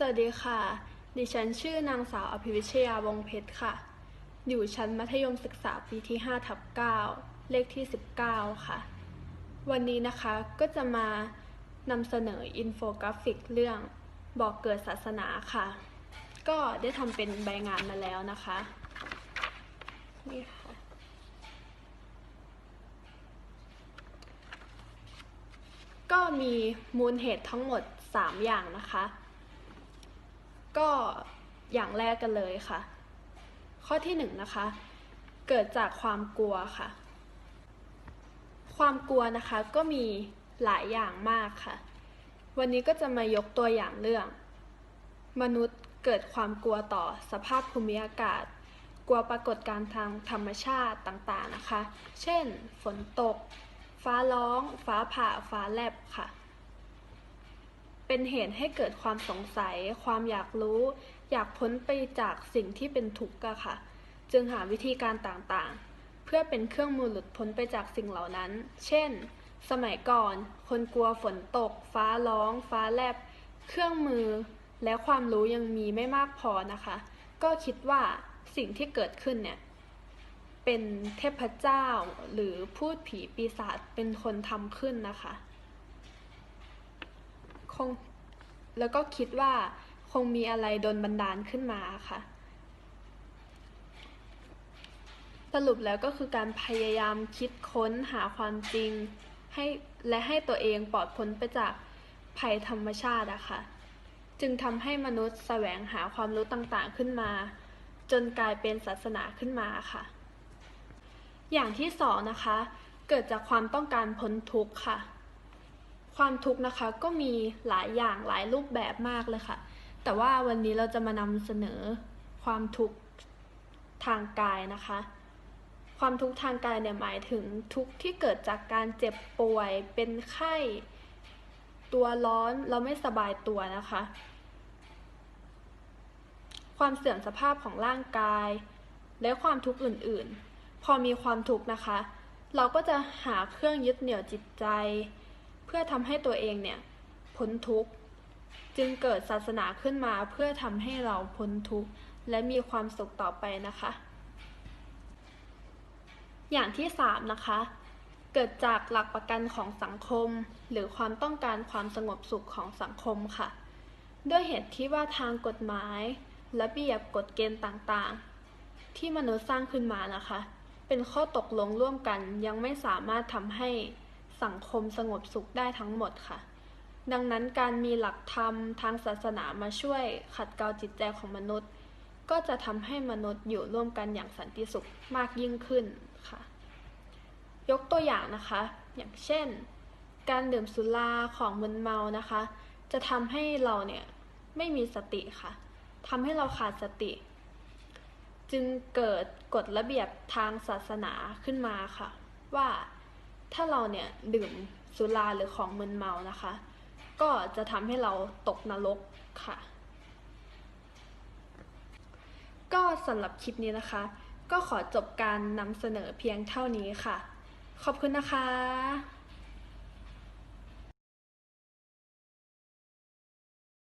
สวัสดีค่ะ ดิฉันชื่อนางสาวอภิวิชยาวงเพชรค่ะ อยู่ชั้นมัธยมศึกษาปีที่5ทับ9เลขที่ 19 ค่ะ วันนี้นะคะก็จะมานำเสนออินโฟกราฟิกเรื่องบอกเกิดศาสนาค่ะ ก็ได้ทำเป็นใบงานมาแล้วนะคะ นี่ค่ะก็มีมูลเหตุทั้งหมด 3 อย่างนะคะ ก็อย่างแรกกันเลยค่ะ ข้อที่1นงนะคะ เกิดจากความกลัวค่ะ ความกลัวนะคะก็มีหลายอย่างมากค่ะ วันนี้ก็จะมายกตัวอย่างเรื่อง มนุษย์เกิดความกลัวต่อสภาพภูมิอากาศ กลัวปรากฏการณ์ทางธรรมชาติต่างๆนะคะ เช่น ฝนตก ฟ้าร้อง ฟ้าผ่า ฟ้าแลบค่ะ เป็นเหตุให้เกิดความสงสัย ความอยากรู้ อยากพ้นไปจากสิ่งที่เป็นทุกข์อะค่ะ จึงหาวิธีการต่างๆ เพื่อเป็นเครื่องมือหลุดพ้นไปจากสิ่งเหล่านั้น เช่น สมัยก่อน คนกลัวฝนตก ฟ้าร้อง ฟ้าแลบ เครื่องมือ และความรู้ยังมีไม่มากพอนะคะ ก็คิดว่าสิ่งที่เกิดขึ้นเนี่ยเป็นเทพเจ้าหรือพูดผีปีศาจเป็นคนทำขึ้นนะคะ คงแล้วก็คิดว่าคงมีอะไรโดนบันดาลขึ้นมาค่ะ สรุปแล้วก็คือการพยายามคิดค้นหาความจริงให้และให้ตัวเองปลอดพ้นไปจากภัยธรรมชาติอะค่ะ จึงทำให้มนุษย์แสวงหาความรู้ต่างๆขึ้นมา จนกลายเป็นศาสนาขึ้นมาค่ะ อย่างที่สองนะคะ เกิดจากความต้องการพ้นทุกข์ค่ะ ความทุกข์นะคะก็มีหลายอย่างหลายรูปแบบมากเลยค่ะ แต่ว่าวันนี้เราจะมานำเสนอความทุกข์ทางกายนะคะ ความทุกข์ทางกายเนี่ยหมายถึงทุกข์ที่เกิดจากการเจ็บป่วย เป็นไข้ ตัวร้อนเราไม่สบายตัวนะคะ ความเสื่อมสภาพของร่างกาย และความทุกข์อื่นๆ พอมีความทุกข์นะคะ เราก็จะหาเครื่องยึดเหนี่ยวจิตใจ เพื่อทำให้ตัวเองเนี่ยพ้นทุกข์จึงเกิดศาสนาขึ้นมาเพื่อทำให้เราพ้นทุกข์และมีความสุขต่อไปนะคะ อย่างที่สามนะคะ เกิดจากหลักประกันของสังคม หรือความต้องการความสงบสุขของสังคมค่ะ ด้วยเหตุที่ว่าทางกฎหมายระเบียบกฎเกณฑ์ต่างๆ ที่มนุษย์สร้างขึ้นมานะคะ เป็นข้อตกลงร่วมกันยังไม่สามารถทำให้ สังคมสงบสุขได้ทั้งหมดค่ะ ดังนั้นการมีหลักธรรมทางศาสนามาช่วยขัดเกลาจิตใจของมนุษย์ ก็จะทำให้มนุษย์อยู่ร่วมกันอย่างสันติสุขมากยิ่งขึ้นค่ะ ยกตัวอย่างนะคะ อย่างเช่น การดื่มสุราของมึนเมานะคะ จะทำให้เราเนี่ยไม่มีสติค่ะทำให้เราขาดสติ จึงเกิดกฎระเบียบทางศาสนาขึ้นมาค่ะ ว่า ถ้าเราเนี่ยดื่มสุราหรือของมึนเมานะคะ ก็จะทำให้เราตกนรกค่ะ ก็สำหรับคลิปนี้นะคะ ก็ขอจบการนำเสนอเพียงเท่านี้ค่ะ ขอบคุณนะคะ